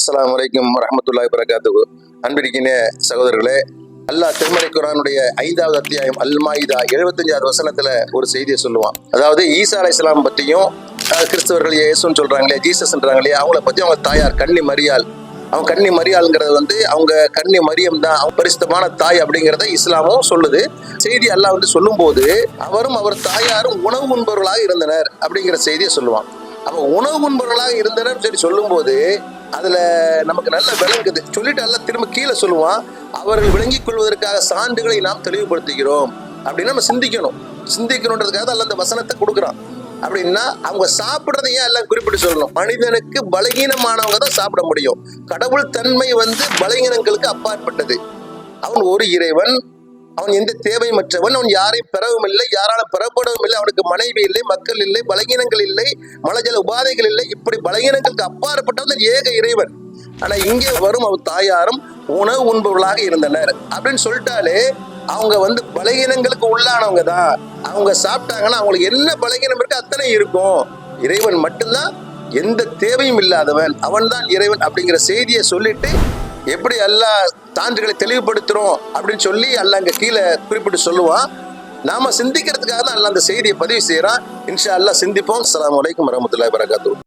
அஸ்லாம் வலைக்கம் வரஹ்மத்துல்லாஹி வரகாத்து அன்பிருக்கின சகோதரர்களே அல்லாஹ் திருமறை குரானுடைய ஐந்தாவது அத்தியாயம் அல்மாயிதா எழுபத்தஞ்சாவது வசனத்துல ஒரு செய்தியை சொல்லுவான். அதாவது ஈசா அலை இஸ்லாம் பத்தியும் கிறிஸ்தவர்கள் இயேசுன்னு சொல்றாங்களே ஜீசஸ்ன்றாங்களே அவங்கள பத்தி அவங்க தாயார் கன்னி மரியாள். அவங்க கண்ணி மரியாளுங்கிறது வந்து அவங்க கண்ணி மரியம் தான் அவங்க பரிசுத்தமான தாய் அப்படிங்கிறத இஸ்லாமும் சொல்லுது. செய்தி அல்லாஹ் வந்து சொல்லும்போது அவரும் அவர் தாயாரும் உணவு உண்பவர்களாக இருந்தனர் அப்படிங்கிற செய்தியை சொல்லுவான். அப்ப உணவு உண்பவர்களாக இருந்தனர் சொல்லி சொல்லும்போது அதுல நமக்கு நல்ல விளங்குது சொல்லிட்டு எல்லாம் திரும்ப கீழே சொல்லுவான் அவர்கள் விளங்கிக் கொள்வதற்காக சான்றுகளை நாம் தெளிவுபடுத்துகிறோம். அப்படின்னு நம்ம சிந்திக்கணும். சிந்திக்கணுன்றதுக்காக தான் அந்த வசனத்தை கொடுக்குறான். அப்படின்னா அவங்க சாப்பிட்றதையே ஏன் எல்லாம் குறிப்பிட்டு சொல்லணும்? மனிதனுக்கு பலகீனமானவங்க தான் சாப்பிட முடியும். கடவுள் தன்மை வந்து பலகீனங்களுக்கு அப்பாற்பட்டது. அவன் ஒரு இறைவன் அவன் எந்த தேவையற்றவன் அவன் யாரையும் பெறவும் இல்லை யாரால பெறப்படவும் இல்லை அவனுக்கு மனைவி இல்லை மக்கள் இல்லை பலகீனங்கள் இல்லை மலஜல உபாதைகள் இல்லை இப்படி பலகீனங்களுக்கு அப்பாற்பட்டவன் ஏக இறைவன். ஆனா இங்கே வரும் அவன் தாயாரும் உணவு உண்பவர்களாக இருந்தனர். அப்படின்னு சொல்லிட்டாலே அவங்க வந்து பலகீனங்களுக்கு உள்ளானவங்க தான். அவங்க சாப்பிட்டாங்கன்னா அவங்களுக்கு என்ன பலகீனம் இருக்கு அத்தனை இருக்கும். இறைவன் மட்டும்தான் எந்த தேவையும் இல்லாதவன். அவன்தான் இறைவன் அப்படிங்கிற செய்தியை சொல்லிட்டு எப்படி அல்லாஹ் சான்றுகளை தெளிவுபடுத்துறோம் அப்படின்னு சொல்லி அல்ல அங்க கீழே குறிப்பிட்டு சொல்லுவான். நாம சிந்திக்கிறதுக்காக தான் அல்ல அந்த செய்தியை பதிவு செய்யறான். இன்ஷா அல்லாஹ் சிந்திப்போம். அலாம் வலைக்கம் வரமத்துல வரகாத்தூர்